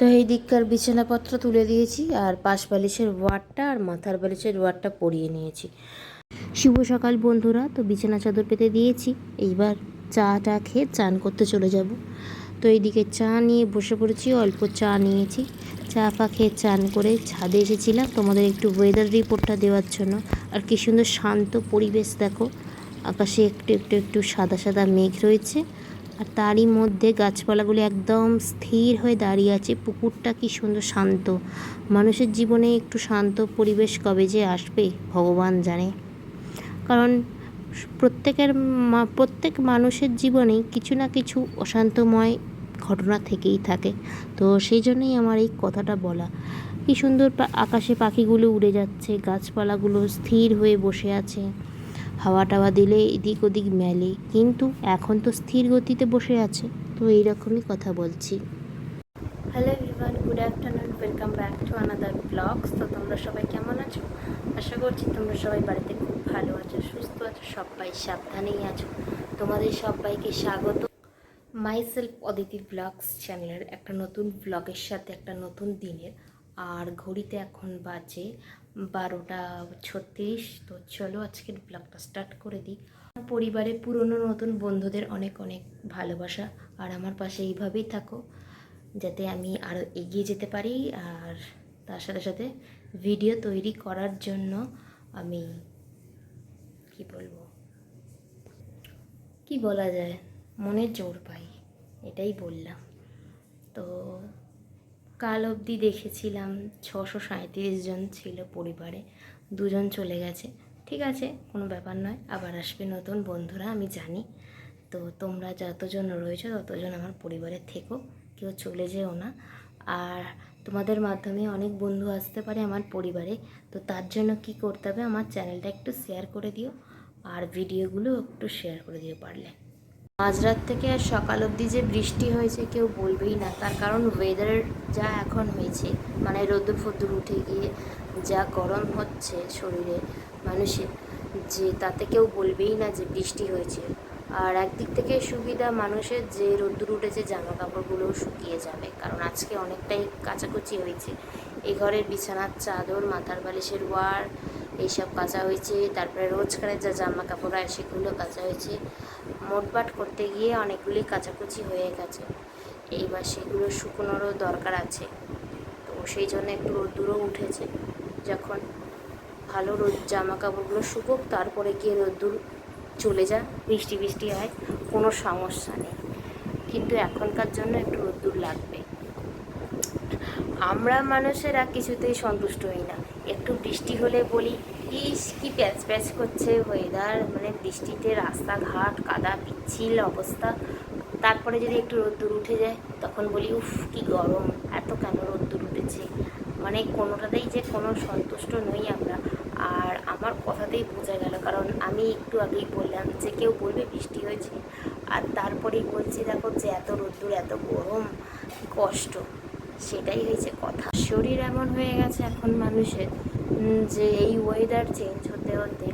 তো এই দিককার বিছানাপত্র তুলে দিয়েছি আর পাশ বালিশের ওয়ারটা আর মাথার বালিশের ওয়ারটা পরিয়ে নিয়েছি। শুভ সকাল বন্ধুরা, তো বিছানা চাদর পেতে দিয়েছি। এইবার চা টা খেয়ে চান করতে চলে যাব। তো এইদিকে চা নিয়ে বসে পড়েছি, অল্প চা নিয়েছি। চা ফা খেয়ে চান করে ছাদে এসেছিলাম। তোমাদের একটু ওয়েদার রিপোর্টটা দেওয়ার জন্য। আর কি সুন্দর শান্ত পরিবেশ দেখো। আকাশে একটু একটু একটু সাদা সাদা মেঘ রয়েছে। আর তারই মধ্যে গাছপালাগুলো একদম স্থির হয়ে দাঁড়িয়ে আছে। পুকুরটা কি সুন্দর শান্ত। মানুষের জীবনে একটু শান্ত পরিবেশ কবে যে আসবে, ভগবান জানে। কারণ প্রত্যেকের প্রত্যেক মানুষের জীবনেই কিছু না কিছু অশান্তময় ঘটনা থেকেই থাকে। তো সেই জন্যই আমার এই কথাটা বলা। কি সুন্দর আকাশে পাখিগুলো উড়ে যাচ্ছে, গাছপালাগুলো স্থির হয়ে বসে আছে। হাওয়া টাওয়া দিলে এদিক ওদিক মেলে, কিন্তু এখন তো স্থির গতিতে বসে আছে। তো এইরকমই কথা বলছি। Hello everyone good afternoon welcome back to another blogs তো তোমরা সবাই কেমন আছো? আশা করছি তোমরা সবাই বাড়িতে খুব ভালো আছো, সুস্থ আছো, সবাই সাবধানেই আছো। তোমাদের সবাইকে স্বাগত। মাই সেলফ অদিতি ব্লগস চ্যানেলের একটা নতুন ব্লগের সাথে একটা নতুন দিনের। আর ঘড়িতে এখন বাজে বারোটা ছত্রিশ। তো চলো আজকের ব্লগটা স্টার্ট করে দিই। আমার পরিবারে পুরনো নতুন বন্ধুদের অনেক অনেক ভালোবাসা। আর আমার পাশে এইভাবেই থাকো, যাতে আমি আরও এগিয়ে যেতে পারি। আর তার সাথে সাথে ভিডিও তৈরি করার জন্য আমি কি বলব? কি বলা যায়? মনের জোর পাই, এটাই বললাম। তো কাল অবধি দেখেছিলাম ছশো সাঁত্রিশ জন ছিল পরিবারে। দুজন চলে গেছে। ঠিক আছে, কোনো ব্যাপার নয়, আবার আসবে নতুন বন্ধুরা, আমি জানি। তো তোমরা যতজন রয়েছো, ততজন আমার পরিবারে থেকো, কেউ চলে যেও না। আর তোমাদের মাধ্যমে অনেক বন্ধু আসতে পারে আমার পরিবারে। তো তার জন্য কি করতে হবে, আমার চ্যানেলটা একটু শেয়ার করে দিও, আর ভিডিওগুলো একটু শেয়ার করে দিও পারলে। মাঝরাত থেকে আর সকাল অবধি যে বৃষ্টি হয়েছে কেউ বলবেই না। তার কারণ ওয়েদার যা এখন হয়েছে মানে রোদ্দুর ফদ্দুর উঠে গিয়ে যা গরম হচ্ছে শরীরে মানুষের, যে তাতে কেউ বলবেই না যে বৃষ্টি হয়েছে। আর একদিক থেকে সুবিধা মানুষের যে রোদ্দুর উঠেছে জামা কাপড়গুলো শুকিয়ে যাবে। কারণ আজকে অনেকটাই কাচাকুচি হয়েছে। এই ঘরের বিছানার চাদর, মাথার বালিশের ওয়ার এইসব কাচা হয়েছে, তারপরে রোজকারের যা জামা কাপড় হয় সেগুলো কাচা হয়েছে। মোটবাট করতে গিয়ে অনেকগুলি কাচাকুচি হয়ে গেছে। এইবার সেগুলো শুকোনোরও দরকার আছে। তো সেই জন্য একটু রোদ্দুরও উঠেছে। যখন ভালো রোদ জামা কাপড়গুলো শুকোক, তারপরে গিয়ে রোদ্দুর চলে যা, বৃষ্টি বৃষ্টি হয়, কোনো সমস্যা নেই। কিন্তু এখনকার জন্য একটু রোদ্দুর লাগবে। আমরা মানুষেরা কিছুতেই সন্তুষ্ট হই না। একটু বৃষ্টি হলে বলি, ইস, কি প্যাচ প্যাচ করছে ওয়েদার মানে বৃষ্টিতে রাস্তাঘাট, কাদা, পিচ্ছিল অবস্থা। তারপরে যদি একটু রোদ্দুর উঠে যায়, তখন বলি, উফ, কি গরম, এত কেন রোদ্দুর উঠেছে? মানে কোনোটাতেই যে কোনো সন্তুষ্ট নই আমরা। আর আমার কথাতেই বোঝা গেল, কারণ আমি একটু আগেই বললাম যে কেউ বলবে বৃষ্টি হয়েছে। আর তারপরেই বলছি, দেখো যে এত রোদ্দুর, এত গরম কষ্ট। সেটাই হয়েছে কথা। শরীর এমন হয়ে গেছে এখন মানুষের যে এই ওয়েদার চেঞ্জ হতে হতে।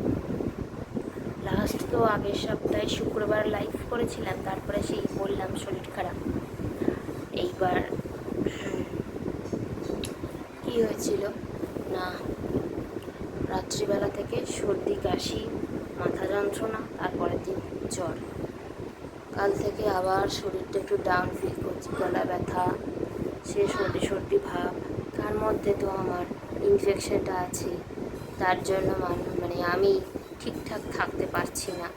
লাস্ট তো আগের সপ্তাহে শুক্রবার লাইভ করেছিলাম, তারপরে সেই বললাম শরীর খারাপ। এইবার কি হয়েছিল? না, রাত্রিবেলা থেকে সর্দি, কাশি, মাথা যন্ত্রণা, তারপরের দিন জ্বর। কাল থেকে আবার শরীরটা একটু ডাউন ফিল করছি, গলা ব্যথা সে সর্দি সর্দি ভাব, তার মধ্যে তো আমার ইনফেকশনটা আছে, তার জন্য মান- আমি ঠিকঠাক থাকতে পারছি না।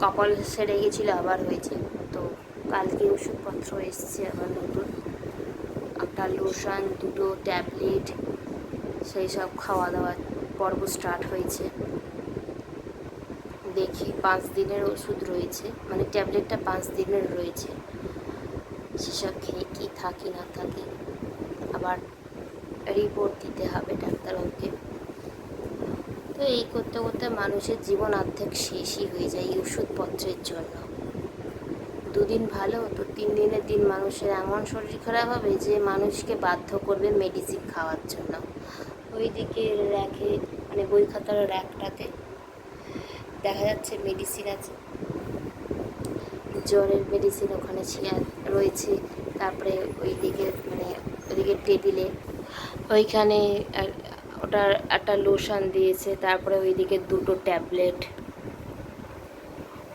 কপাল সেরে গেছিল, আবার হয়েছে। তো কালকে ওষুধপত্র এসছে আবার নতুন। একটা লোশন দুটো ট্যাবলেট সেই সব খাওয়া দাওয়া পর্ব স্টার্ট হয়েছে। দেখি, পাঁচ দিনের ওষুধ রয়েছে মানে ট্যাবলেটটা পাঁচ দিনের রয়েছে। সেসব খেয়ে কি থাকি না থাকি, আবার রিপোর্ট দিতে হবে ডাক্তারবাবুকে। তো এই করতে করতে মানুষের জীবন অর্ধেক শেষই হয়ে যায় এই ওষুধপত্রের জন্য। দুদিন ভালো, তো তিন দিনের দিন মানুষের এমন শরীর খারাপ হবে যে মানুষকে বাধ্য করবে মেডিসিন খাওয়ার জন্য। ওইদিকে র্যাকে মানে বই খাতার র্যাকটাতে দেখা যাচ্ছে মেডিসিন আছে। জ্বরের মেডিসিন ওখানে ছি- রয়েছে। তারপরে ওইদিকে মানে ওইদিকে টেবিলে ওইখানে ওটার একটা লোশন দিয়েছে, তারপরে ওইদিকে দুটো ট্যাবলেট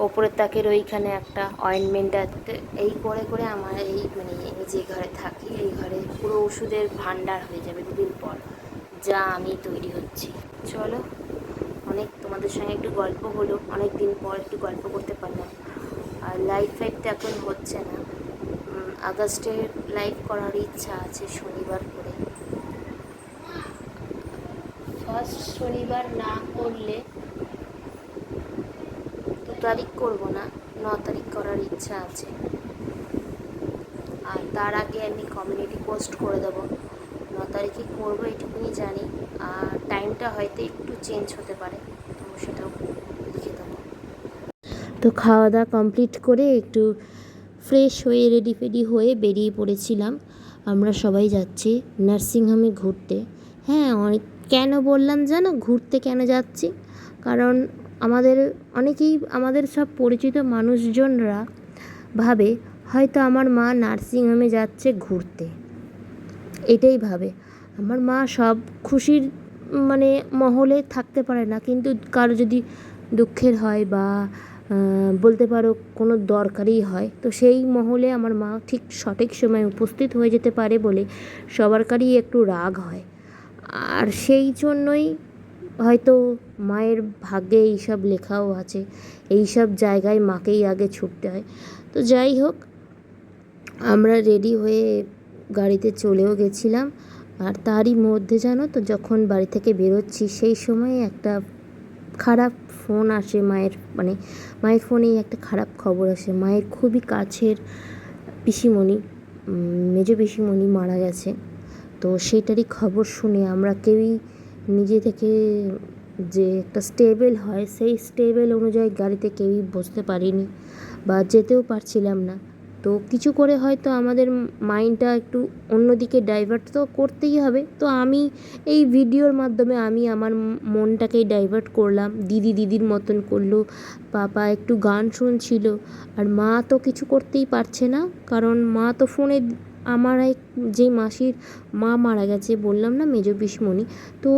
ওপরের তাকের ওইখানে একটা অয়েনমেন্ট আছে। এই করে করে আমার এই মানে আমি যে ঘরে থাকি, এই ঘরে পুরো ওষুধের ভান্ডার হয়ে যাবে দুদিন পর। যা আমি তৈরি হচ্ছি। চলো, অনেক তোমাদের সঙ্গে একটু গল্প হলো। অনেক দিন পর একটু গল্প করতে পারলাম। আর লাইভ তো এখন হচ্ছে না। আগস্টে লাইভ করার ইচ্ছা আছে শনিবার করে। ফার্স্ট শনিবার না করলে দু তারিখ করব না, ন তারিখ করার ইচ্ছা আছে। আর তার আগে আমি কমিউনিটি পোস্ট করে দেবো। ন তারিখে করব এটুকুনি জানি, আর টাইমটা হয়তো একটু চেঞ্জ হতে পারে, তো সেটাও লিখে দেবো। তো খাওয়া দাওয়া কমপ্লিট করে একটু ফ্রেশ হয়ে রেডি ফেডি হয়ে বেরিয়ে পড়েছিলাম। আমরা সবাই যাচ্ছি নার্সিংহোমে ঘুরতে। হ্যাঁ অনেক, কেন বললাম জানো? ঘুরতে কেন যাচ্ছি? কারণ আমাদের, অনেকেই, আমাদের সব পরিচিত মানুষজনরা ভাবে, হয়তো আমার মা নার্সিংহোমে যাচ্ছে ঘুরতে। এটাই ভাবে। আমার মা সব খুশির মানে মহলে থাকতে পারে না। কিন্তু কারও যদি দুঃখের হয় বা বলতে পারো কোনো দরকারই হয়। তো সেই মহলে আমার মা ঠিক সঠিক সময়ে উপস্থিত হয়ে যেতে পারে বলে সবারকারই একটু রাগ হয়। আর সেই জন্যই হয়তো মায়ের ভাগ্যে এইসব লেখাও আছে, এইসব জায়গায় মাকেই আগে ছুটতে হয়। তো যাই হোক, আমরা রেডি হয়ে গাড়িতে চলেও গেছিলাম। আর তারই মধ্যে জানো তো, যখন বাড়ি থেকে বেরোচ্ছি সেই সময় একটা খারাপ ফোন আসে মায়ের মানে মায়ের ফোনেই একটা খারাপ খবর আসে। মায়ের খুবই কাছের পিসিমণি মেজ পিসিমণি মারা গেছে। তো সেটারই খবর শুনে আমরা কেউই নিজে থেকে যে একটা স্টেবেল হয়, সেই স্টেবেল অনুযায়ী গাড়িতে কেউই বসতে পারিনি বা যেতেও পারছিলাম না। তো কিছু করে হয়তো আমাদের মাইন্ডটা একটু অন্যদিকে ডাইভার্ট তো করতেই হবে। তো আমি এই ভিডিওর মাধ্যমে আমি আমার মনটাকেই ডাইভার্ট করলাম। দিদি দিদির মতন করল, পাপা একটু গান শুনছিল, আর মা তো কিছু করতেই পারছে না, কারণ মা তো ফোনে আমার এক যে মাসির মা মারা গেছে, বললাম না মেজো পিসমণি, তো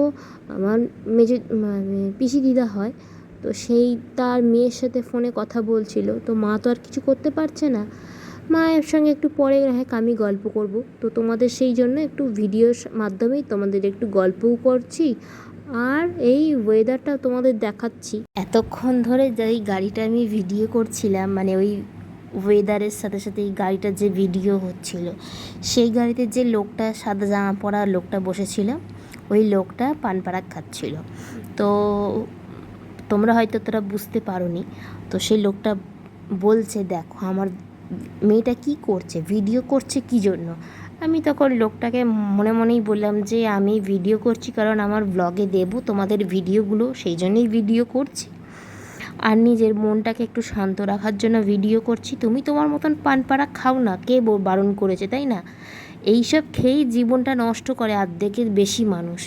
আমার মেজো মানে পিসি দিদা হয়, তো সেই তার মেয়ের সাথে ফোনে কথা বলছিল, তো মা তো আর কিছু করতে পারছে না। মায়ের সঙ্গে একটু পরে হ্যাঁ আমি গল্প করব। তো তোমাদের সেই জন্য একটু ভিডিওর মাধ্যমেই তোমাদের একটু গল্পও করছি আর এই ওয়েদারটা তোমাদের দেখাচ্ছি। এতক্ষণ ধরে যেই গাড়িটা আমি ভিডিও করছিলাম মানে ওই ওয়েদারের সাথে সাথে এই গাড়িটার যে ভিডিও হচ্ছিল, সেই গাড়িতে যে লোকটা সাদা জামা পরা লোকটা বসেছিল, ওই লোকটা পান পারাক খাচ্ছিল। তো তোমরা হয়তো তোরা বুঝতে পারোনি, তো সেই লোকটা বলছে, দেখো, আমার মেয়েটা কি করছে? ভিডিও করছে কি জন্য? আমি তখন লোকটাকে মনে মনেই বললাম যে, আমি ভিডিও করছি কারণ আমার ব্লগে দেবো, তোমাদের ভিডিওগুলো সেই জন্যই ভিডিও করছি। আর নিজের মনটাকে একটু শান্ত রাখার জন্য ভিডিও করছি। তুমি তোমার মতন পান পাড়া খাও না, কে বারণ করেছে, তাই না? এইসব খেয়েই জীবনটা নষ্ট করে অর্ধেকের বেশি মানুষ।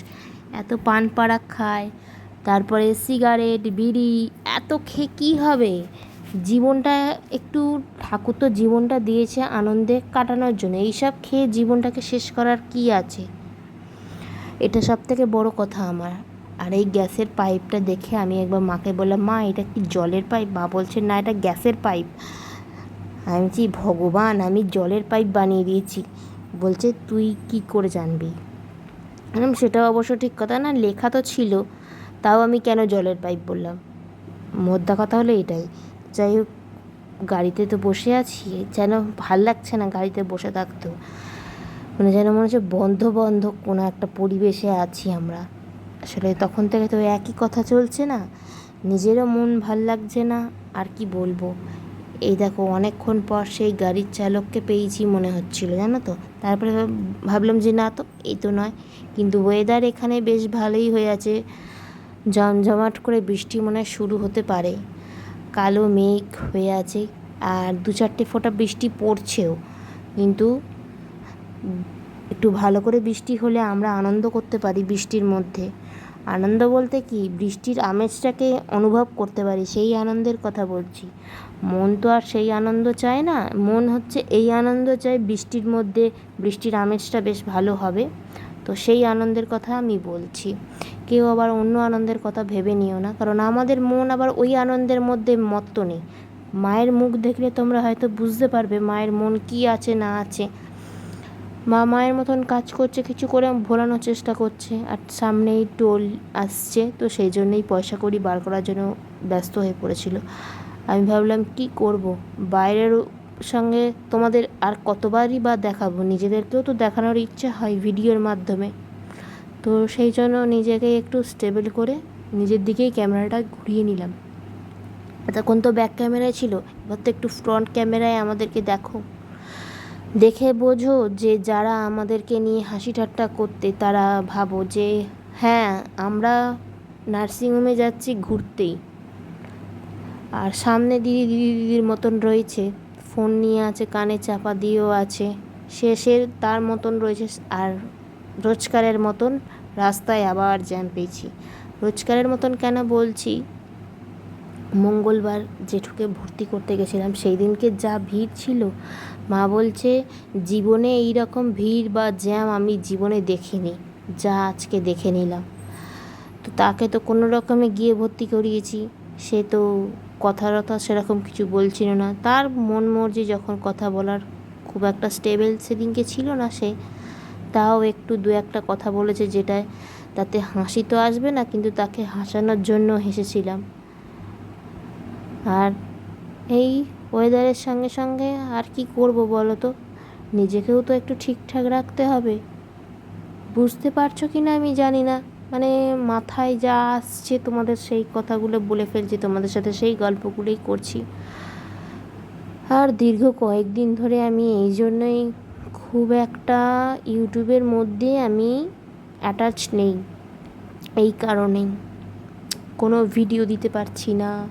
এত পান পাড়া খায়, তারপরে সিগারেট বিড়ি, এত খেয়ে কী হবে? জীবনটা একটু ঠাকুর তো জীবনটা দিয়েছে আনন্দে কাটানোর জন্য। এইসব খেয়ে জীবনটাকে শেষ করার কি আছে? এটা সব থেকে বড় কথা আমার। আর এই গ্যাসের পাইপটা দেখে আমি একবার মাকে বললাম, মা, এটা কি জলের পাইপ? মা বলছে, না, এটা গ্যাসের পাইপ। আমি বলছি, ভগবান, আমি জলের পাইপ বানিয়ে দিয়েছি। বলছে, তুই কি করে জানবি? সেটাও অবশ্য ঠিক কথা না, লেখা তো ছিল, তাও আমি কেন জলের পাইপ বললাম? মোদ্দা কথা হলো এটাই। যাই হোক, গাড়িতে তো বসে আছি, যেন ভালো লাগছে না গাড়িতে বসে থাকতেও মানে যেন মনে হচ্ছে বন্ধ বন্ধ কোনো একটা পরিবেশে আছি আমরা। আসলে তখন থেকে তো একই কথা চলছে না, নিজেরও মন ভালো লাগছে না, আর কি বলব? এই দেখো, অনেকক্ষণ পর সেই গাড়ির চালককে পেয়েছি মনে হচ্ছিল, জানো তো? তারপরে ভাবলাম যে না তো, এই তো নয়। কিন্তু ওয়েদার এখানে বেশ ভালোই হয়ে আছে। জমজমাট করে বৃষ্টি মনে শুরু হতে পারে। কালো মেঘ হয়ে আছে আর দু চারটে ফোঁটা বৃষ্টি পড়ছেও। কিন্তু একটু ভালো করে বৃষ্টি হলে আমরা আনন্দ করতে পারি বৃষ্টির মধ্যে। আনন্দ বলতে কি? বৃষ্টির আমেজটাকে অনুভব করতে পারি, সেই আনন্দের কথা বলছি। মন তো আর সেই আনন্দ চায় না, মন হচ্ছে এই আনন্দ চায় বৃষ্টির মধ্যে বৃষ্টির আমেজটা বেশ ভালো হবে। তো সেই আনন্দের কথা আমি বলছি। কেউ আবার অন্য আনন্দের কথা ভেবে নিও না, কারণ আমাদের মন আবার ওই আনন্দের মধ্যে মত্ত নেই। মায়ের মুখ দেখলে তোমরা হয়তো বুঝতে পারবে মায়ের মন কি আছে, না আছে। মা মায়ের মতন কাজ করছে, কিছু করে ভোলানোর চেষ্টা করছে, আর সামনেই টোল আসছে, তো সেই জন্যই পয়সা কড়ি বার করার জন্য ব্যস্ত হয়ে পড়েছিল। আমি ভাবলাম, কি করব? বাইরের সঙ্গে তোমাদের আর কতবারই বা দেখাবো? নিজেদেরকেও তো দেখানোর ইচ্ছে হয় ভিডিওর মাধ্যমে। তো সেই জন্য নিজেকে একটু স্টেবল করে নিজের দিকেই ক্যামেরাটা ঘুরিয়ে নিলাম। তখন তো ব্যাক ক্যামেরায় ছিল, এবার তো একটু ফ্রন্ট ক্যামেরায় আমাদেরকে দেখো। দেখে বোঝো যে যারা আমাদেরকে নিয়ে হাসি ঠাট্টা করতে, তারা ভাবো যে হ্যাঁ আমরা নার্সিংহোমে যাচ্ছি ঘুরতেই। আর সামনে দিদি দিদি দিদির মতন রয়েছে ফোন নিয়ে আছে, কানে চাপা দিয়েও আছে সে সে তার মতন রয়েছে, আর রোজকারের মতন রাস্তায় আবার জ্যাম পেয়েছি। রোজকারের মতন কেন বলছি? মঙ্গলবার জেঠুকে ভর্তি করতে গেছিলাম, সেই দিনকে যা ভিড় ছিল, মা বলছে, জীবনে এই রকম ভিড় বা জ্যাম আমি জীবনে দেখিনি, যা আজকে দেখে নিলাম। তো তাকে তো কোনো রকমে গিয়ে ভর্তি করিয়েছি, সে তো কথা টথা সেরকম কিছু বলছিল না। তার মন মর্জি যখন কথা বলার খুব একটা স্টেবেল সেদিনকে ছিল না সে তাও একটু দু একটা কথা বলেছে যেটায় তাতে হাসি তো আসবে না, কিন্তু তাকে হাসানোর জন্য হেসেছিলাম। আর এই ওয়েদারের সঙ্গে সঙ্গে আর কি করব বলো তো? নিজেকেও তো একটু ঠিকঠাক রাখতে হবে। বুঝতে পারছ কি না আমি জানি না। মানে মাথায় যা আসছে তোমাদের সেই কথাগুলো বলে ফেলছি, তোমাদের সাথে সেই গল্পগুলোই করছি। আর দীর্ঘ কয়েকদিন ধরে আমি এই জন্যই খুব একটা ইউটিউবের মধ্যে আমি অ্যাটাচ নেই। এই কারণেই। কোনো ভিডিও দিতে পারছি না।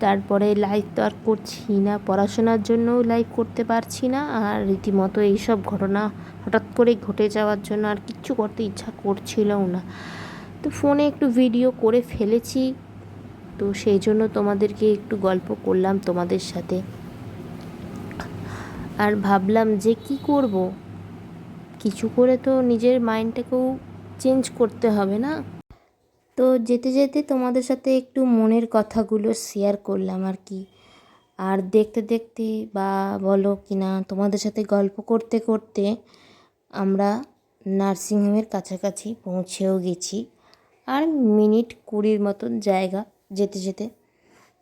তারপরে লাইভ তো আর করছি না। পড়াশোনার জন্যও লাইভ করতে পারছি না। আর রীতিমতো এইসব ঘটনা হঠাৎ করে ঘটে যাওয়ার জন্য আর কিচ্ছু করতে ইচ্ছা করছিলও না। তো ফোনে একটু ভিডিও করে ফেলেছি। তো সেই জন্য তোমাদেরকে একটু গল্প করলাম তোমাদের সাথে। আর ভাবলাম যে কি করব? কিছু করে তো নিজের মাইন্ডটাকেও চেঞ্জ করতে হবে না? তো যেতে যেতে তোমাদের সাথে একটু মনের কথাগুলো শেয়ার করলাম আর কি। আর দেখতে দেখতে বা বলো কি না তোমাদের সাথে গল্প করতে করতে আমরা নার্সিংহোমের কাছাকাছি পৌঁছেও গেছি। আর মিনিট কুড়ির মতন জায়গা যেতে যেতে।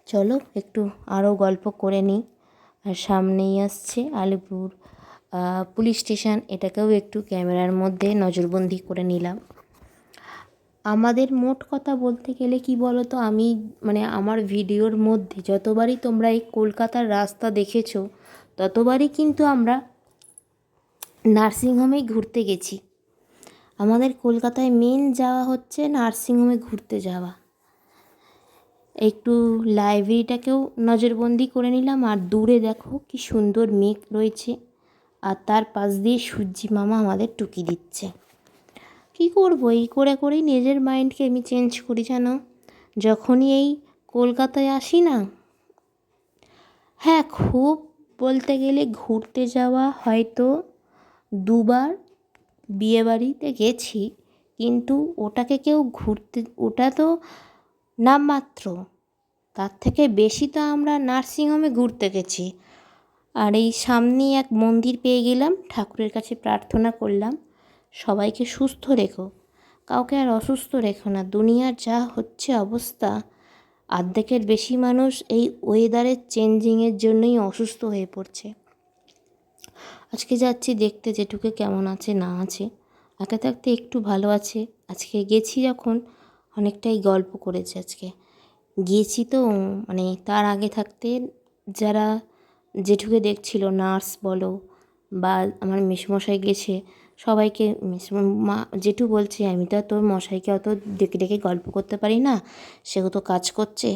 চলো একটু আরও গল্প করে নিই। আর সামনেই আসছে আলিপুর পুলিশ স্টেশন। এটাকেও একটু ক্যামেরার মধ্যে নজরবন্দি করে নিলাম। আমাদের মোট কথা বলতে গেলে কি বলো তো আমি মানে আমার ভিডিওর মধ্যে যতবারই তোমরা এই কলকাতার রাস্তা দেখেছ, ততবারই কিন্তু আমরা নার্সিংহোমেই ঘুরতে গেছি। আমাদের কলকাতায় মেন যাওয়া হচ্ছে নার্সিংহোমে ঘুরতে যাওয়া। একটু লাইব্রেরিটাকেও নজরবন্দি করে নিলাম। আর দূরে দেখো কি সুন্দর মেঘ রয়েছে। আর তার পাশ দিয়ে সূর্যি মামা আমাদের টুকি দিচ্ছে। কী করব? এই করে করেই নিজের মাইন্ডকে আমি চেঞ্জ করি, জানো? যখনই এই কলকাতায় আসি না হ্যাঁ খুব বলতে গেলে ঘুরতে যাওয়া হয়তো দুবার বিয়েবাড়িতে গেছি। কিন্তু ওটাকে কেউ ঘুরতে, ওটা তো নামমাত্র। তার থেকে বেশি তো আমরা নার্সিংহোমে ঘুরতে গেছি। আর এই সামনেই এক মন্দির পেয়ে গেলাম, ঠাকুরের কাছে প্রার্থনা করলাম, সবাইকে সুস্থ রেখো, কাউকে আর অসুস্থ রেখো না, দুনিয়ার যা হচ্ছে অবস্থা অর্ধেকের বেশি মানুষ এই ওয়েদারের চেঞ্জিংয়ের জন্যই অসুস্থ হয়ে পড়ছে। আজকে যাচ্ছি দেখতে, যেটুকু কেমন আছে না আছে একা থাকতে একটু ভালো আছে, আজকে গেছি যখন অনেকটাই গল্প করেছে আজকে। গিয়েছি তো মানে তার আগে থাকতে যারা জেঠুকে দেখছিল, নার্স বলো বা আমার মেসমশাই গেছে, সবাইকে মা জেঠু বলছে, আমি তো তোর মশাইকে অত ডেকে ডেকে গল্প করতে পারি না সেও তো কাজ করছে।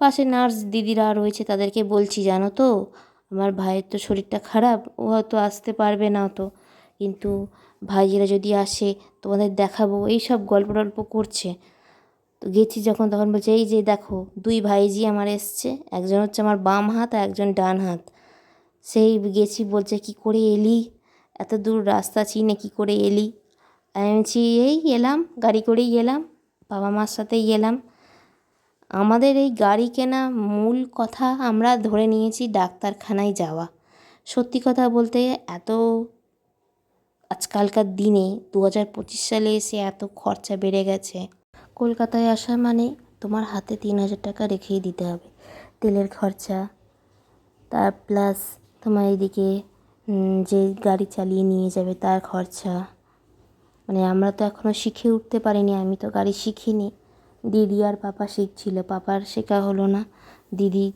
পাশে নার্স দিদিরা রয়েছে, তাদেরকে বলছি, জানো তো, আমার ভাইয়ের তো শরীরটা খারাপ, ও হয়তো আসতে পারবে না অত। কিন্তু ভাইয়েরা যদি আসে, তোমাদের দেখাবো। এই সব গল্প টল্প করছে। তো গেছি যখন, তখন বলছে, এই যে দেখো, দুই ভাইজি আমার এসছে। একজন হচ্ছে আমার বাম হাত আর একজন ডান হাত। সেই গেছি, বলছে, কি করে এলি? এত দূর রাস্তা চিনে কি করে এলি? আমি বলছি, এই এলাম, গাড়ি করেই এলাম, বাবা মার সাথেই এলাম। আমাদের এই গাড়ি কেনা মূল কথা আমরা ধরে নিয়েছি ডাক্তারখানায় যাওয়া। সত্যি কথা বলতে এত আজকালকার দিনে দু হাজার পঁচিশ সালে এসে এত খরচা বেড়ে গেছে। কলকাতায় আসা মানে তোমার হাতে তিন হাজার টাকা রেখেই দিতে হবে। তেলের খরচা, তার প্লাস তোমার এদিকে যে গাড়ি চালিয়ে নিয়ে যাবে তার খরচা। মানে আমরা তো এখনও শিখে উঠতে পারিনি, আমি তো গাড়ি শিখিনি। দিদি আর পাপা শিখছিল, পাপার শেখা হলো না। দিদি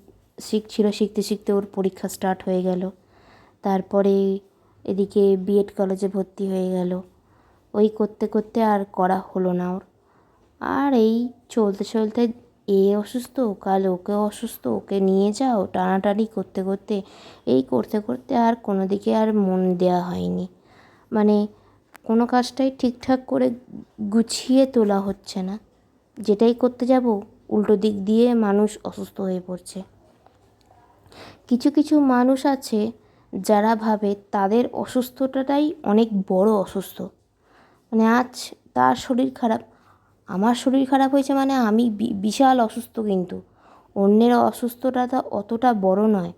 শিখছিল, শিখতে শিখতে ওর পরীক্ষা স্টার্ট হয়ে গেল। তারপরে এদিকে বিএড কলেজে ভর্তি হয়ে গেল। ওই করতে করতে আর করা হলো না ওর। আর এই চলতে চলতে এ অসুস্থ, কাল ওকে অসুস্থ, ওকে নিয়ে যাও, টানাটানি করতে করতে, এই করতে করতে আর কোনো দিকে আর মন দেওয়া হয়নি। মানে কোনো কাজটাই ঠিকঠাক করে গুছিয়ে তোলা হচ্ছে না। যেটাই করতে যাব, উল্টো দিক দিয়ে মানুষ অসুস্থ হয়ে পড়ছে। কিছু কিছু মানুষ আছে যারা ভাবে তাদের অসুস্থতাটাই অনেক বড় অসুস্থ। মানে আজ তার শরীর খারাপ আমার শরীর খারাপ হয়েছে মানে আমি বিশাল অসুস্থ কিন্তু। অন্যের অসুস্থতা অতটা বড় নয়।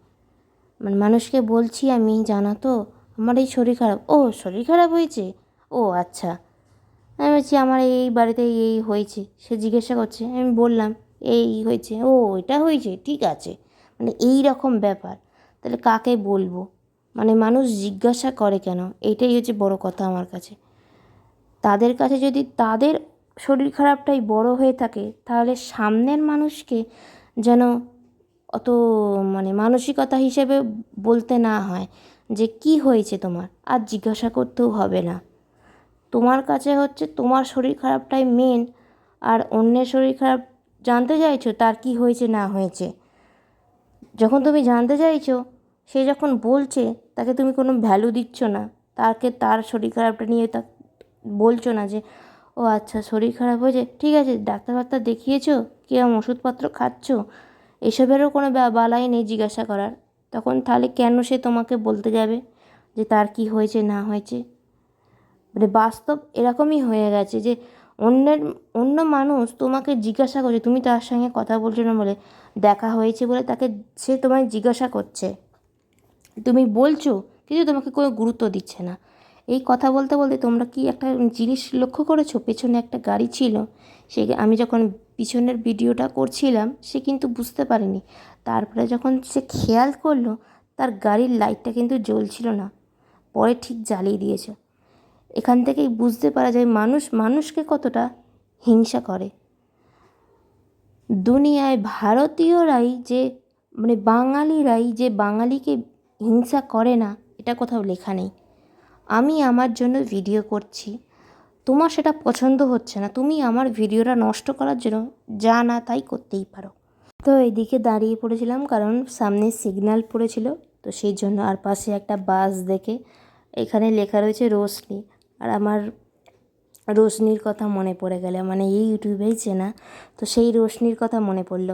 মানে মানুষকে বলছি আমি, জানা তো, আমার এই শরীর খারাপ। ও, শরীর খারাপ হয়েছে? ও আচ্ছা। আমি বলছি, আমার এই বাড়িতে এই হয়েছে। সে জিজ্ঞাসা করছে, আমি বললাম, এই হয়েছে। ও, এটা হয়েছে? ঠিক আছে। মানে এই রকম ব্যাপার। তাহলে কাকে বলব? মানে মানুষ জিজ্ঞাসা করে কেন? এটাই হচ্ছে বড় কথা আমার কাছে। তাদের কাছে যদি, তাদের শরীর খারাপটাই বড় হয়ে থাকে, তাহলে সামনের মানুষকে যেন অত মানে মানসিকতা হিসেবে বলতে না হয় যে কি হয়েছে তোমার, আর জিজ্ঞাসা করতেও হবে না। তোমার কাছে হচ্ছে তোমার শরীর খারাপটাই মেন আর অন্যের শরীর খারাপ জানতে চাইছো তার কি হয়েছে না হয়েছে। যখন তুমি জানতে চাইছো, সে যখন বলছে, তাকে তুমি কোনো ভ্যালু দিচ্ছ না, তাকে তার শরীর খারাপটা নিয়ে তা বলছো না যে ও আচ্ছা শরীর খারাপ হয়েছে? ঠিক আছে ডাক্তার ফাক্তার দেখিয়েছো? কিরম ওষুধপত্র খাচ্ছ? এসবেরও কোনো বালাই নেই জিজ্ঞাসা করার। তখন তাহলে কেন সে তোমাকে বলতে যাবে যে তার কি হয়েছে, না হয়েছে? মানে বাস্তব এরকমই হয়ে গেছে যে অন্যের, অন্য মানুষ তোমাকে জিজ্ঞাসা করছে, তুমি তার সঙ্গে কথা বলছো না? বলে দেখা হয়েছে বলে তাকে সে তোমায় জিজ্ঞাসা করছে। তুমি বলছো, কিন্তু তোমাকে কোনো গুরুত্ব দিচ্ছে না। এই কথা বলতে বলতে তোমরা কি একটা জিনিস লক্ষ্য করেছ? পেছনে একটা গাড়ি ছিল। সে আমি যখন পিছনের ভিডিওটা করছিলাম, সে কিন্তু বুঝতে পারেনি। তারপরে যখন সে খেয়াল করল, তার গাড়ির লাইটটা কিন্তু জ্বলছিল না। পরে ঠিক জ্বালিয়ে দিয়েছে। এখান থেকেই বুঝতে পারা যায় মানুষ, মানুষকে কতটা হিংসা করে। দুনিয়ায় ভারতীয়রাই যে মানে বাঙালিরাই যে বাঙালিকে হিংসা করে না, এটা কোথাও লেখা নেই। আমি আমার জন্য ভিডিও করছি। তোমার সেটা পছন্দ হচ্ছে না। তুমি আমার ভিডিওটা নষ্ট করার জন্য যা না তাই করতেই পারো। তো এদিকে দাঁড়িয়ে পড়েছিলাম কারণ সামনে সিগন্যাল পড়েছিল, তো সেই জন্য আর পাশে একটা বাস দেখে এখানে লেখা রয়েছে রোশনি। আর আমার রোশনির কথা মনে পড়ে গেলে মানে এই ইউটিউবেই চেনা। তো সেই রোশনির কথা মনে পড়ল।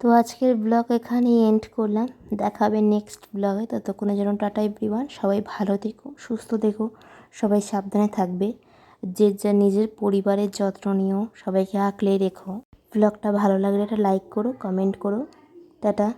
তো আজকের ব্লগ এখানেই এন্ড করলাম। দেখাবে নেক্সট ব্লগে ততক্ষণে যেন টাটা এভরিওয়ান সবাই ভালো দেখো সুস্থ দেখো সবাই সাবধানে থাকবে। যে যা নিজের পরিবারের যত্ন নিও, সবাইকে আঁকলে রেখো। ব্লগটা ভালো লাগলে একটা লাইক করো কমেন্ট করো। টাটা।